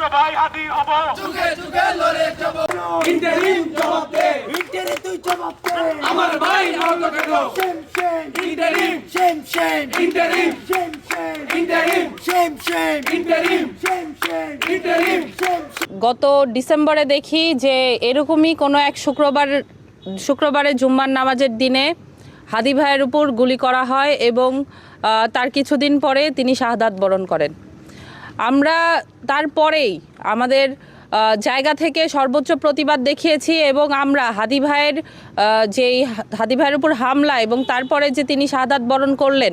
সবাই হাতি হব। যুগে যুগে লড়ে যাব। ইন্টারিম জবাব দে। ইন্টারে তুই জবাব দে। আমার ভাই আহত কেন? Same same. Interim. Same same. Interim. Same same. Interim. Same same. Interim. Same same. Interim. Same গত ডিসেম্বরে দেখি যে এরকমই কোনো এক শুক্রবার শুক্রবারে জুম্মার নামাজের দিনে হাদি ভাইয়ের উপর গুলি করা হয় এবং তার কিছুদিন পরে তিনি শাহাদাত বরণ করেন। আমরা তারপরেই আমাদের জায়গা থেকে সর্বোচ্চ প্রতিবাদ দেখিয়েছি এবং আমরা হাদি ভাইয়ের যেই হাদি ভাইয়ের উপর হামলা এবং তারপরে যে তিনি শাহাদাত বরণ করলেন,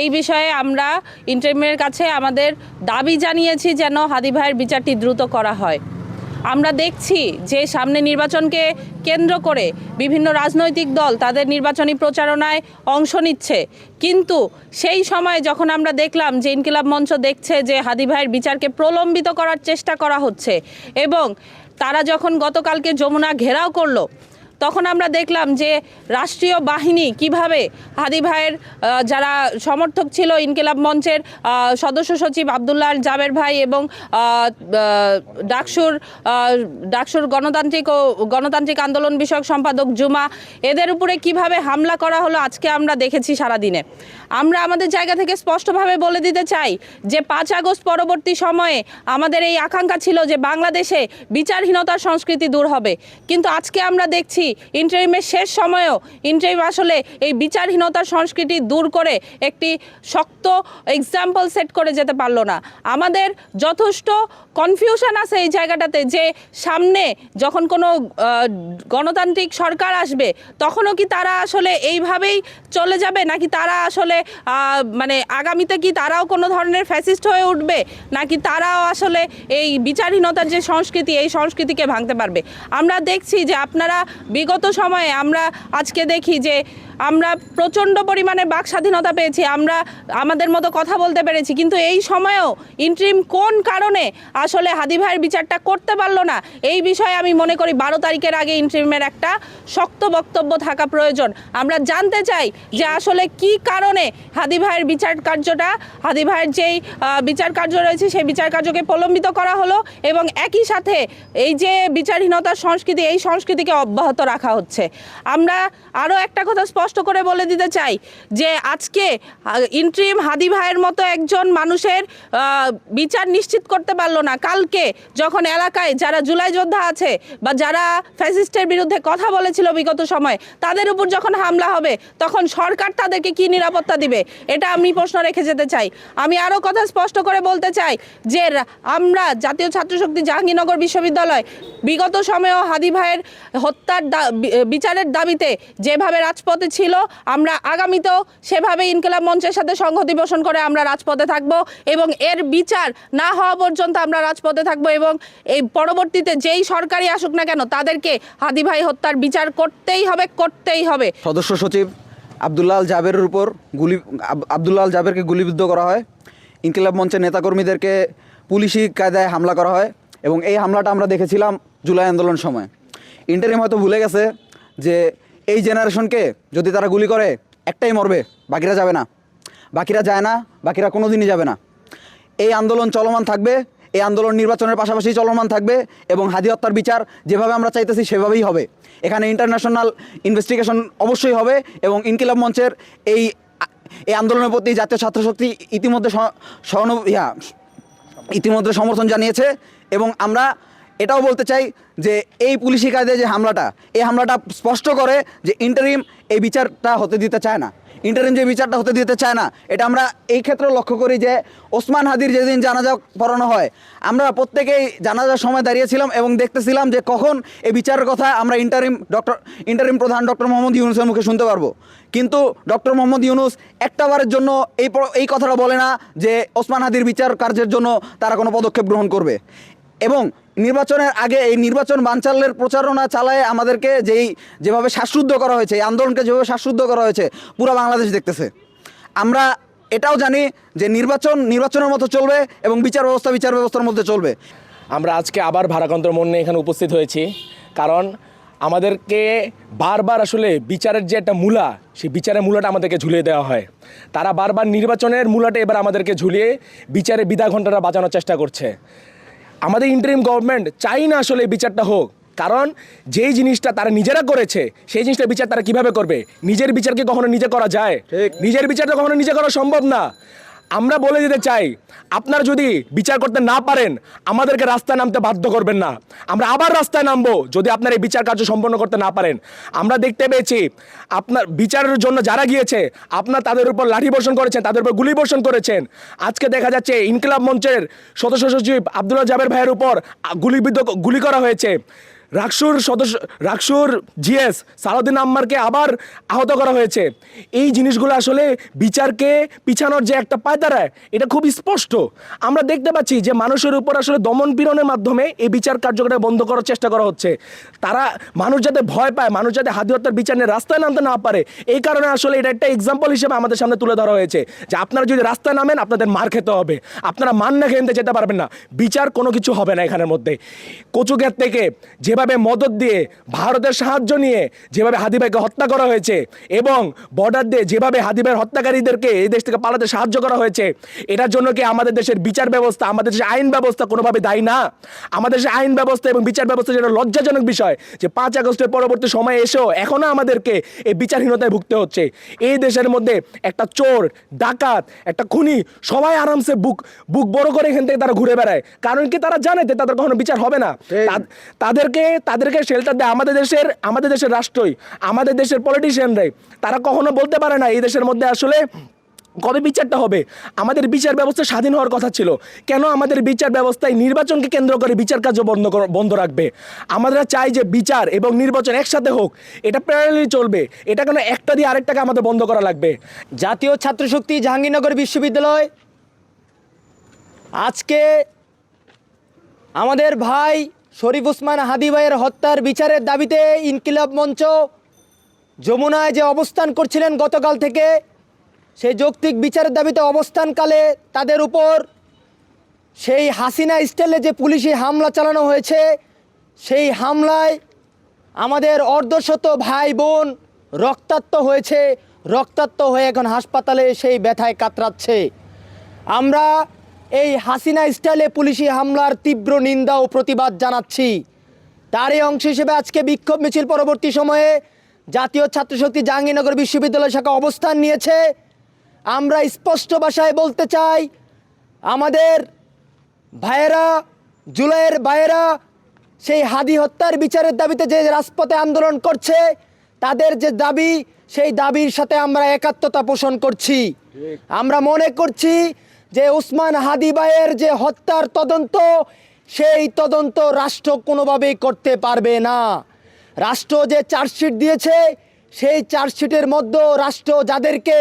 এই বিষয়ে আমরা ইন্টারমিনের কাছে আমাদের দাবি জানিয়েছি যেন হাদি ভাইয়ের বিচারটি দ্রুত করা হয়। আমরা দেখছি যে সামনে নির্বাচনকে কেন্দ্র করে বিভিন্ন রাজনৈতিক দল তাদের নির্বাচনী প্রচারণায় অংশ নিচ্ছে। কিন্তু সেই সময় যখন আমরা দেখলাম যে ইনকিলাব মঞ্চ দেখছে যে হাদি ভাইয়ের বিচারকে প্রলম্বিত করার চেষ্টা করা হচ্ছে এবং তারা যখন গতকালকে যমুনা ঘেরাও করল তখন আমরা দেখলাম যে রাষ্ট্রীয় বাহিনী কীভাবে হাদি ভাইয়ের যারা সমর্থক ছিল ইনকিলাব মঞ্চের সদস্য সচিব আবদুল্লাহ জাবের ভাই এবং ডাকসুর ডাকসুর গণতান্ত্রিক ও গণতান্ত্রিক আন্দোলন বিষয়ক সম্পাদক জুমা, এদের উপরে কীভাবে হামলা করা হলো আজকে আমরা দেখেছি সারাদিনে। আমরা আমাদের জায়গা থেকে স্পষ্টভাবে বলে দিতে চাই যে পাঁচ আগস্ট পরবর্তী সময়ে আমাদের এই আকাঙ্ক্ষা ছিল যে বাংলাদেশে বিচারহীনতার সংস্কৃতি দূর হবে। কিন্তু আজকে আমরা দেখছি ইন্টারিমের শেষ সময়েও ইন্টারিম আসলে এই বিচারহীনতার সংস্কৃতি দূর করে একটি শক্ত এক্সাম্পল সেট করে যেতে পারল না। আমাদের যথেষ্ট কনফিউশন আছে এই জায়গাটাতে যে সামনে যখন কোনো গণতান্ত্রিক সরকার আসবে, তখনও কি তারা আসলে এইভাবেই চলে যাবে? নাকি তারা আসলে মানে আগামীতে কি তারাও কোনো ধরনের ফ্যাসিস্ট হয়ে উঠবে? নাকি তারাও আসলে এই বিচারহীনতার যে সংস্কৃতি, এই সংস্কৃতিকে ভাঙতে পারবে? আমরা দেখছি যে আপনারা বিগত সময়ে আমরা আজকে দেখি যে আমরা প্রচণ্ড পরিমাণে বাক স্বাধীনতা পেয়েছি, আমরা আমাদের মতো কথা বলতে পেরেছি, কিন্তু এই সময়েও ইন্ট্রিম কোন কারণে আসলে হাদি ভাইয়ের বিচারটা করতে পারল না, এই বিষয়ে আমি মনে করি বারো তারিখের আগে ইন্ট্রিমের একটা শক্ত বক্তব্য থাকা প্রয়োজন। আমরা জানতে চাই যে আসলে কি কারণে হাদি ভাইয়ের বিচার কার্যটা, হাদি ভাইয়ের যেই বিচার কার্য রয়েছে সেই বিচার কার্যকে প্রলম্বিত করা হলো এবং একই সাথে এই যে বিচারহীনতার সংস্কৃতি, এই সংস্কৃতিকে অব্যাহত রাখা হচ্ছে। আমরা আরও একটা কথা স্পষ্ট করে বলে দিতে চাই যে আজকে ইন্ট্রিম হাদি ভাইয়ের মতো একজন মানুষের বিচার নিশ্চিত করতে পারল না। কালকে যখন এলাকায় যারা জুলাই যোদ্ধা আছে বা যারা ফ্যাসিস্টের বিরুদ্ধে কথা বলেছিল বিগত সময়, তাদের উপর যখন হামলা হবে, তখন সরকার তাদেরকে কি নিরাপত্তা দিবে? এটা আমি প্রশ্ন রেখে যেতে চাই। আমি আরও কথা স্পষ্ট করে বলতে চাই যে আমরা জাতীয় ছাত্রশক্তি জাহাঙ্গীরনগর বিশ্ববিদ্যালয় বিগত সময়েও হাদি ভাইয়ের হত্যার বিচারের দাবিতে যেভাবে রাজপথে ছিল। আমরা আগামীতেও সেভাবে ইনকিলাব মঞ্চের সাথে সংহতি পোষণ করে আমরা রাজপথে থাকব এবং এর বিচার না হওয়া পর্যন্ত আমরা রাজপথে থাকব এবং এই পরবর্তীতে যেই সরকারি আসুক না কেন, তাদেরকে হাদি ভাই হত্যার বিচার করতেই হবে করতেই হবে। সদস্য সচিব আবদুল্লাহ আল জাবেরের উপর গুলি, আব- আবদুল্লাহ জাবেরকে গুলিবিদ্ধ করা হয়। ইনকিলাব মঞ্চের নেতাকর্মীদেরকে পুলিশি কায়দায় হামলা করা হয় এবং এই হামলাটা আমরা দেখেছিলাম জুলাই আন্দোলন সময়। ইন্টারিম হয়তো ভুলে গেছে যে এই জেনারেশনকে যদি তারা গুলি করে, একটাই মরবে, বাকিরা যাবে না। বাকিরা যায় না, বাকিরা কোনো দিনই যাবে না। এই আন্দোলন চলমান থাকবে, এই আন্দোলন নির্বাচনের পাশাপাশি চলমান থাকবে এবং হাদি হত্যার বিচার যেভাবে আমরা চাইতেছি সেভাবেই হবে। এখানে ইন্টারন্যাশনাল ইনভেস্টিগেশন অবশ্যই হবে এবং ইনকিলাব মঞ্চের এই এই আন্দোলনের প্রতি জাতীয় ছাত্রশক্তি ইতিমধ্যে স- সহানু, ইয়া, ইতিমধ্যে সমর্থন জানিয়েছে এবং আমরা এটাও বলতে চাই যে এই পুলিশি কায়দায় যে হামলাটা, এই হামলাটা স্পষ্ট করে যে ইন্টারিম এই বিচারটা হতে দিতে চায় না। ইন্টারিম যে বিচারটা হতে দিতে চায় না, এটা আমরা এই ক্ষেত্রে লক্ষ্য করি যে ওসমান হাদির যেদিন জানাজা পড়ানো হয়, আমরা প্রত্যেকেই জানাজার সময় দাঁড়িয়েছিলাম এবং দেখতেছিলাম যে কখন এই বিচারের কথা আমরা ইন্টারিম ডক্টর ইন্টারিম প্রধান ডক্টর মোহাম্মদ ইউনুসের মুখে শুনতে পারব। কিন্তু ডক্টর মোহাম্মদ ইউনুস একটাবারের জন্য এই এই কথাটা বলে না যে ওসমান হাদির বিচার কার্যের জন্য তারা কোনো পদক্ষেপ গ্রহণ করবে। এবং নির্বাচনের আগে এই নির্বাচন বানচালের প্রচারণা চালায় আমাদেরকে যেই যেভাবে শ্বাসরুদ্ধ করা হয়েছে, এই আন্দোলনকে যেভাবে শ্বাসরুদ্ধ করা হয়েছে, পুরো বাংলাদেশ দেখতেছে। আমরা এটাও জানি যে নির্বাচন নির্বাচনের মতো চলবে এবং বিচার ব্যবস্থা বিচার ব্যবস্থার মধ্যে চলবে। আমরা আজকে আবার ভারাকান্তর মন নিয়ে এখানে উপস্থিত হয়েছি। কারণ আমাদেরকে বারবার আসলে বিচারের যে একটা মূলা, সেই বিচারের মূলাটা আমাদেরকে ঝুলিয়ে দেওয়া হয়। তারা বারবার নির্বাচনের মূলাটা এবার আমাদেরকে ঝুলিয়ে বিচারে বিধা ঘণ্টাটা বাঁচানোর চেষ্টা করছে। আমাদের ইন্টারিম গভর্নমেন্ট চাই না আসলে এই বিচারটা হোক। কারণ যেই জিনিসটা তারা নিজেরা করেছে সেই জিনিসটা বিচার তারা কীভাবে করবে? নিজের বিচারকে কখনো নিজে করা যায়? নিজের বিচারটা কখনো নিজে করা সম্ভব না। আমরা বলে দিতে চাই, আপনারা যদি বিচার করতে না পারেন, আমাদেরকে রাস্তায় নামতে বাধ্য করবেন না। আমরা আবার রাস্তায় নামবো যদি আপনার এই বিচার কার্য সম্পন্ন করতে না পারেন। আমরা দেখতে পেয়েছি, আপনার বিচারের জন্য যারা গিয়েছে, আপনার তাদের উপর লাঠি বর্ষণ করেছেন, তাদের উপর গুলি বর্ষণ করেছেন। আজকে দেখা যাচ্ছে ইনকিলাব মঞ্চের সদস্য সচিব আব্দুল্লাহ জাবের ভাইয়ের উপর গুলিবিদ্ধ গুলি করা হয়েছে। রাকসুর সদস্য, রাকসুর জিএস সালাউদ্দিন আম্মারকে আবার আহত করা হয়েছে। এই জিনিসগুলো আসলে বিচারকে পিছানোর যে একটা পায়তারা, এটা খুব স্পষ্ট। আমরা দেখতে পাচ্ছি যে মানুষের উপর আসলে দমন পীড়নের মাধ্যমে এই বিচার কার্যকরটা বন্ধ করার চেষ্টা করা হচ্ছে। তারা মানুষ যাতে ভয় পায়, মানুষ যাতে হাতি হত্যার বিচার নিয়ে রাস্তায় নামতে না পারে, এই কারণে আসলে এটা একটা এক্সাম্পল হিসেবে আমাদের সামনে তুলে ধরা হয়েছে যে আপনারা যদি রাস্তায় নামেন, আপনাদের মার খেতে হবে। আপনারা মান না খেতে যেতে পারবেন না। বিচার কোনো কিছু হবে না এখানের মধ্যে। কচুঘাট থেকে যেভাবে মদত দিয়ে ভারতের সাহায্য নিয়ে যেভাবে হাদিভাইকে হত্যা করা হয়েছে এবং বর্ডার দিয়ে যেভাবে হাদিভাইয়ের হত্যাকারীদেরকে এই দেশ থেকে পালাতে সাহায্য করা হয়েছে এটার জন্য কি আমাদের দেশের বিচার ব্যবস্থা আমাদের দেশের আইন ব্যবস্থা কোনোভাবে দায়ী না? আমাদের দেশের আইন ব্যবস্থা এবং বিচার ব্যবস্থা যেটা লজ্জাজনক বিষয় যে পাঁচ আগস্টের পরবর্তী সময়ে এসেও এখনও আমাদেরকে এই বিচারহীনতায় ভুগতে হচ্ছে। এই দেশের মধ্যে একটা চোর ডাকাত একটা খুনি সবাই আরামসে বুক বুক বড় করে এখান থেকে তারা ঘুরে বেড়ায়। কারণ কি তারা জানে যে তাদের কখনো বিচার হবে না। তাদেরকে তাদেরকে শেল্টার দেয়। আমাদের দেশের আমাদের দেশের রাষ্ট্রই, আমাদের দেশের পলিটিশিয়ানরাই তারা কখনো বলতে পারে না এই দেশের মধ্যে আসলে কবে বিচারটা হবে। আমাদের বিচার ব্যবস্থা স্বাধীন হওয়ার কথা ছিল। কেন আমাদের বিচার ব্যবস্থায় নির্বাচনকে কেন্দ্র করে বিচার কার্য বন্ধ বন্ধ রাখবে? আমরা চাই যে বিচার এবং নির্বাচন একসাথে হোক। এটা প্যারালি চলবে। এটা কেন একটা দিয়ে আরেকটাকে আমাদের বন্ধ করা লাগবে? জাতীয় ছাত্রশক্তি জাহাঙ্গীরনগর বিশ্ববিদ্যালয়। আজকে আমাদের ভাই শরীফ উসমান হাদি ভাইয়ের হত্যার বিচারের দাবিতে ইনকিলাব মঞ্চ যমুনায় যে অবস্থান করছিলেন গতকাল থেকে, সেই যৌক্তিক বিচারের দাবিতে অবস্থানকালে তাদের উপর সেই হাসিনা স্টাইলে যে পুলিশি হামলা চালানো হয়েছে, সেই হামলায় আমাদের অর্ধশত ভাই বোন রক্তাক্ত হয়েছে। রক্তাক্ত হয়ে এখন হাসপাতালে সেই ব্যথায় কাতরাচ্ছে। আমরা এই হাসিনা স্টাইলে পুলিশি হামলার তীব্র নিন্দা ও প্রতিবাদ জানাচ্ছি। তারই অংশ হিসেবে আজকে বিক্ষোভ মিছিল পরবর্তী সময়ে জাতীয় ছাত্রশক্তি জাহাঙ্গীরনগর বিশ্ববিদ্যালয় শাখা অবস্থান নিয়েছে। আমরা স্পষ্ট ভাষায় বলতে চাই, আমাদের ভাইয়েরা, জুলাইয়ের ভাইয়েরা, সেই হাদি হত্যার বিচারের দাবিতে যে রাজপথে আন্দোলন করছে, তাদের যে দাবি, সেই দাবির সাথে আমরা একাত্মতা পোষণ করছি। আমরা মনে করছি যে উসমান হাদি ভাইয়ের যে হত্যার তদন্ত সেই তদন্ত রাষ্ট্র কোনোভাবেই করতে পারবে না। রাষ্ট্র যে চার্জশিট দিয়েছে সেই চার্জশিটের মধ্যে রাষ্ট্র যাদেরকে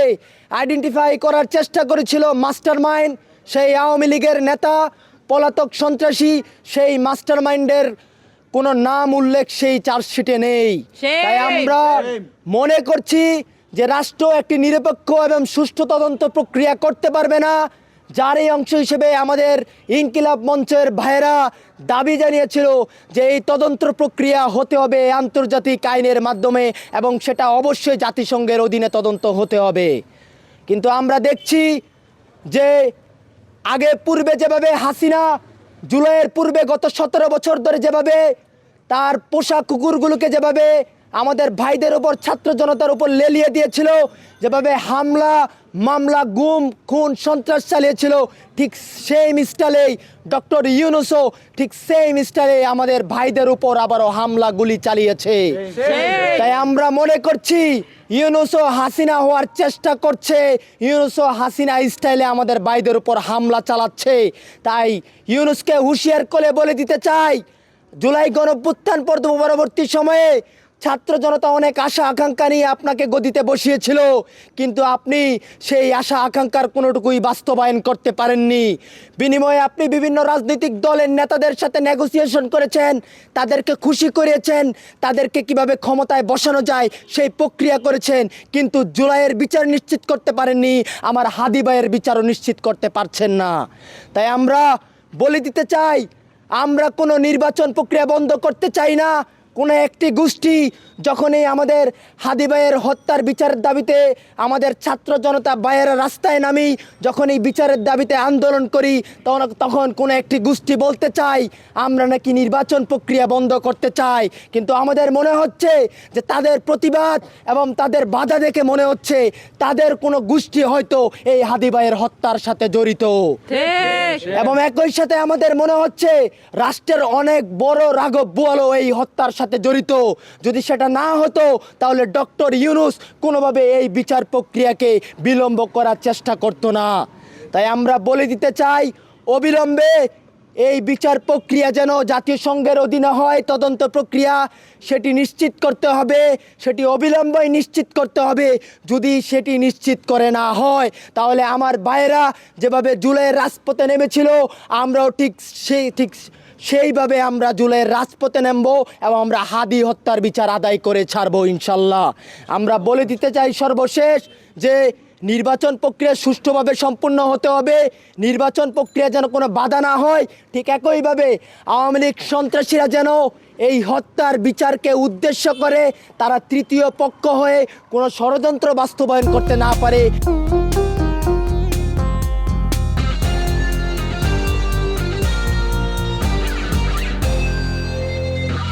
আইডেন্টিফাই করার চেষ্টা করেছিল মাস্টার মাইন্ড সেই আওয়ামী লীগের নেতা পলাতক সন্ত্রাসী সেই মাস্টার মাইন্ডের কোনো নাম উল্লেখ সেই চার্জশিটে নেই। তাই আমরা মনে করছি যে রাষ্ট্র একটি নিরপেক্ষ এবং সুষ্ঠু তদন্ত প্রক্রিয়া করতে পারবে না। যার এই অংশ হিসেবে আমাদের ইনকিলাব মঞ্চের ভাইয়েরা দাবি জানিয়েছিল যে এই তদন্ত প্রক্রিয়া হতে হবে আন্তর্জাতিক আইনের মাধ্যমে এবং সেটা অবশ্যই জাতিসংঘের অধীনে তদন্ত হতে হবে। কিন্তু আমরা দেখছি যে আগে পূর্বে যেভাবে হাসিনা, জুলাইয়ের পূর্বে গত সতেরো বছর ধরে যেভাবে তার পোষা কুকুরগুলোকে যেভাবে আমাদের ভাইদের উপর ছাত্র জনতার উপর লেলিয়ে দিয়েছিল। যেভাবে হামলা মামলা গুম খুন সন্ত্রাস চালিয়েছিল ঠিক সেই স্টাইলেই ডক্টর ইউনুসও ঠিক সেই স্টাইলে আমাদের ভাইদের উপর আবারও হামলা গুলি চালিয়েছে। তাই আমরা মনে করছি ইউনুসও হাসিনা হওয়ার চেষ্টা করছে। ইউনুসও হাসিনা স্টাইলে আমাদের ভাইদের উপর হামলা চালাচ্ছে। তাই ইউনুসকে হুঁশিয়ার করে বলে দিতে চাই জুলাই গণপুত্থান পরবর্তী সময়ে ছাত্র জনতা অনেক আশা আকাঙ্ক্ষা নিয়ে আপনাকে গদিতে বসিয়েছিল, কিন্তু আপনি সেই আশা আকাঙ্ক্ষার কোনোটুকুই বাস্তবায়ন করতে পারেননি। বিনিময়ে আপনি বিভিন্ন রাজনৈতিক দলের নেতাদের সাথে নেগোসিয়েশন করেছেন, তাদেরকে খুশি করিয়েছেন, তাদেরকে কীভাবে ক্ষমতায় বসানো যায় সেই প্রক্রিয়া করেছেন, কিন্তু জুলাইয়ের বিচার নিশ্চিত করতে পারেননি, আমার হাদি ভাইয়ের বিচারও নিশ্চিত করতে পারছেন না। তাই আমরা বলে দিতে চাই, আমরা কোনো নির্বাচন প্রক্রিয়া বন্ধ করতে চাই না কোনো একটি গোষ্ঠী যখনই আমাদের হাদি ভাইয়ের হত্যার বিচারের দাবিতে আমাদের ছাত্র জনতা ভাইয়েরা রাস্তায় নামি যখন এই বিচারের দাবিতে আন্দোলন করি তখন তখন কোনো একটি গোষ্ঠী বলতে চাই আমরা নাকি নির্বাচন প্রক্রিয়া বন্ধ করতে চাই। কিন্তু আমাদের মনে হচ্ছে যে তাদের প্রতিবাদ এবং তাদের বাধা দেখে মনে হচ্ছে তাদের কোনো গোষ্ঠী হয়তো এই হাদি ভাইয়ের হত্যার সাথে জড়িত। এবং একই সাথে আমাদের মনে হচ্ছে রাষ্ট্রের অনেক বড় রাঘব বোয়ালও এই হত্যার সাথে জড়িত। যদি সেটা না হতো, তাহলে ডক্টর ইউনুস কোনোভাবে এই বিচার প্রক্রিয়াকে বিলম্ব করার চেষ্টা করতো না। তাই আমরা বলে দিতে চাই, অবিলম্বে এই বিচার প্রক্রিয়া যেন জাতীয় সংঘের অধীনে হয়, তদন্ত প্রক্রিয়া সেটি নিশ্চিত করতে হবে, সেটি অবিলম্বে নিশ্চিত করতে হবে। যদি সেটি নিশ্চিত করে না হয়, তাহলে আমার ভাইয়েরা যেভাবে জুলাইয়ের রাজপথে নেমেছিল, আমরাও ঠিক সেই ঠিক সেইভাবে আমরা জুলাইয়ের রাজপথে নামবো এবং আমরা হাদি হত্যার বিচার আদায় করে ছাড়বো ইনশাল্লাহ। আমরা বলে দিতে চাই সর্বশেষ যে নির্বাচন প্রক্রিয়া সুষ্ঠুভাবে সম্পূর্ণ হতে হবে। নির্বাচন প্রক্রিয়া যেন কোনো বাধা না হয়, ঠিক একইভাবে আওয়ামী লীগ সন্ত্রাসীরা যেন এই হত্যার বিচারকে উদ্দেশ্য করে তারা তৃতীয় পক্ষ হয়ে কোনো ষড়যন্ত্র বাস্তবায়ন করতে না পারে।